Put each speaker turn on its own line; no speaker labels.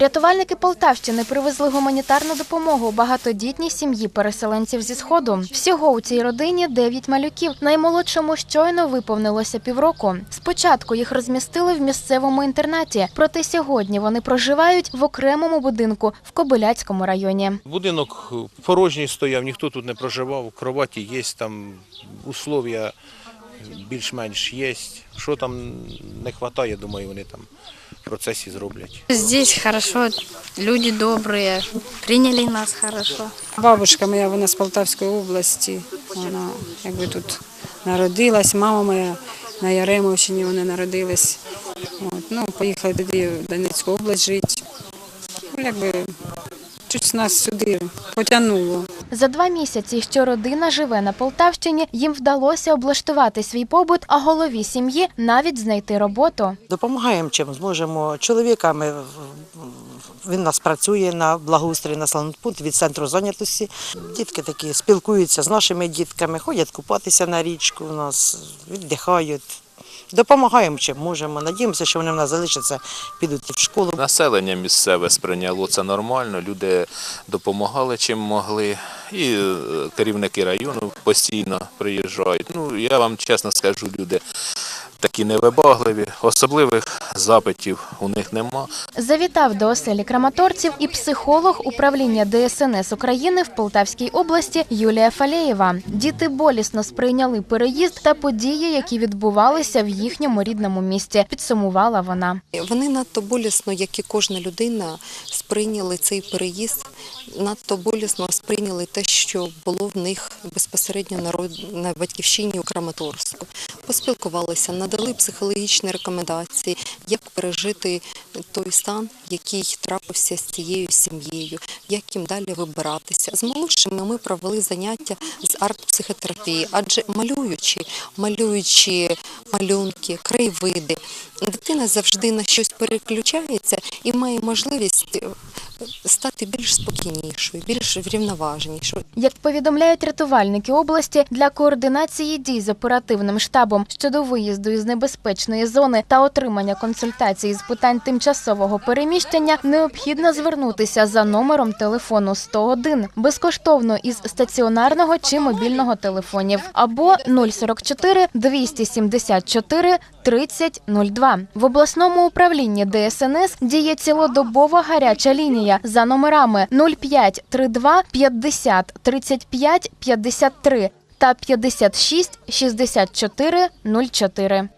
Рятувальники Полтавщини привезли гуманітарну допомогу багатодітній сім'ї переселенців зі сходу. Всього у цій родині дев'ять малюків. Наймолодшому щойно виповнилося півроку. Спочатку їх розмістили в місцевому інтернаті, проте сьогодні вони проживають в окремому будинку в Кобиляцькому районі.
Будинок порожній стояв, ніхто тут не проживав, кроваті є, там условия більш-менш є. Що там не вистачає, думаю, вони там процесі зроблять.
Здесь хорошо, люди добрые, приняли нас хорошо.
Бабушка моя, вона з Полтавської області. Вона якби тут народилась, мама моя на Яремовщині вони народились. От, ну, поїхали тоді в Донецьку область жити. Ну, якби щось нас сюди потягнуло.
За два місяці, що родина живе на Полтавщині, їм вдалося облаштувати свій побут, а голові сім'ї навіть знайти роботу.
Допомагаємо чим зможемо. Чоловіками він нас працює на благоустрій населений пункт від центру зайнятості. Дітки такі спілкуються з нашими дітками, ходять купатися на річку у нас, віддихають. Допомагаємо чим можемо. Надіємося, що вони в нас залишаться, підуть в школу.
Населення місцеве сприйняло це нормально, люди допомагали чим могли. І е, керівники району постійно приїжджають. Ну, я вам чесно скажу, люди такі невибагливі, особливих запитів у них нема.
Завітав до оселі краматорців і психолог управління ДСНС України в Полтавській області Юлія Фалєєва. Діти болісно сприйняли переїзд та події, які відбувалися в їхньому рідному місті. Підсумувала вона.
Вони надто болісно, як і кожна людина, сприйняли цей переїзд, надто болісно сприйняли те, що було в них безпосередньо на на батьківщині у Краматорську. Поспілкувалися, надали психологічні рекомендації, як пережити той стан, який трапився з цією сім'єю, як їм далі вибиратися. З молодшими ми провели заняття з арт-психотерапії, адже малюючи, малюючи малюнки, краєвиди, дитина завжди на щось переключається і має можливість стати більш спокійнішою, більш врівноваженішою.
Як повідомляють рятувальники області, для координації дій з оперативним штабом щодо виїзду із небезпечної зони та отримання консультацій з питань тимчасового переміщення необхідно звернутися за номером телефону 101 безкоштовно із стаціонарного чи мобільного телефонів або 044 274 3002. В обласному управлінні ДСНС діє цілодобова гаряча лінія за номерами 0532 50 35 53 та 56 64 04.